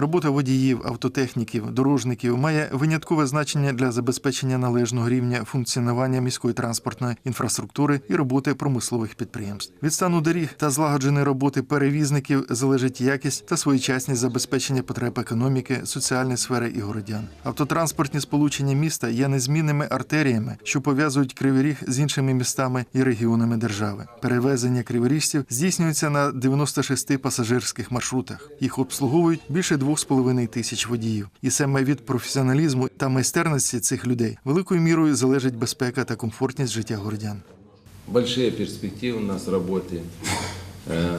Робота водіїв, автотехніків, дорожників має виняткове значення для забезпечення належного рівня функціонування міської транспортної інфраструктури і роботи промислових підприємств. Від стану доріг та злагодженої роботи перевізників залежить якість та своєчасність забезпечення потреб економіки, соціальної сфери і городян. Автотранспортні сполучення міста є незмінними артеріями, що пов'язують Кривий Ріг з іншими містами і регіонами держави. Перевезення криворіжців здійснюється на 96 пасажирських маршрутах. Їх обслуговують більше 2,5 тисяч водіїв. І саме від професіоналізму та майстерності цих людей великою мірою залежить безпека та комфортність життя городян. Большие перспективы у нас в работе. Э,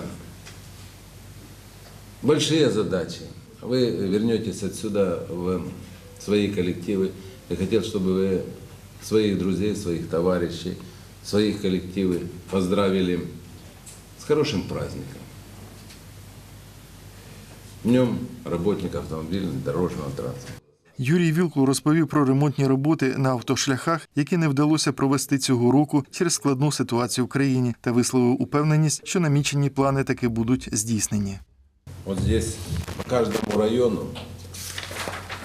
Большие задачи. Вы вернетесь отсюда в свои коллективы. Я хотел, чтобы вы своих друзей, своих товарищей, своих коллективы поздравили с хорошим праздником. Днем работника автомобильного дорожного транспорта. Юрій Вілкул розповів про ремонтні роботи на автошляхах, які не вдалося провести цього року через складну ситуацію в країні, та висловив упевненість, що намічені плани таки будуть здійснені. Вот здесь по каждому району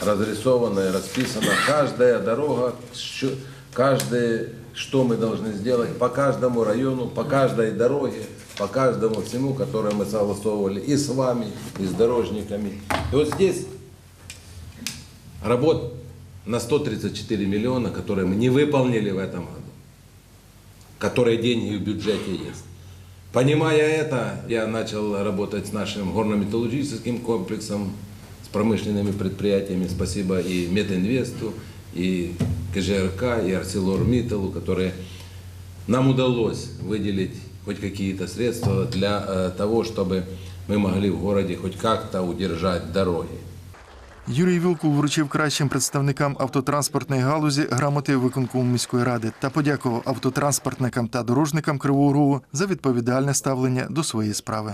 разрисована и расписана каждая дорога, щ- каждое, что мы должны сделать по каждому району, по каждой дороге, по каждому всему, которое мы согласовывали и с вами, и с дорожниками. И вот здесь работ на 134 миллиона, которые мы не выполнили в этом году, которые деньги в бюджете есть. Понимая это, я начал работать с нашим горно-металлургическим комплексом, с промышленными предприятиями. Спасибо и Мединвесту, и КЖРК, и ArcelorMittal, которые нам удалось выделить хоть какие-то средства для э, того, чтобы мы могли в городе хоть как-то удержать дороги. Юрій Вілкул вручив кращим представникам автотранспортної галузі грамоти виконкому міської ради та подякував автотранспортникам та дорожникам Кривого Рогу за відповідальне ставлення до своєї справи.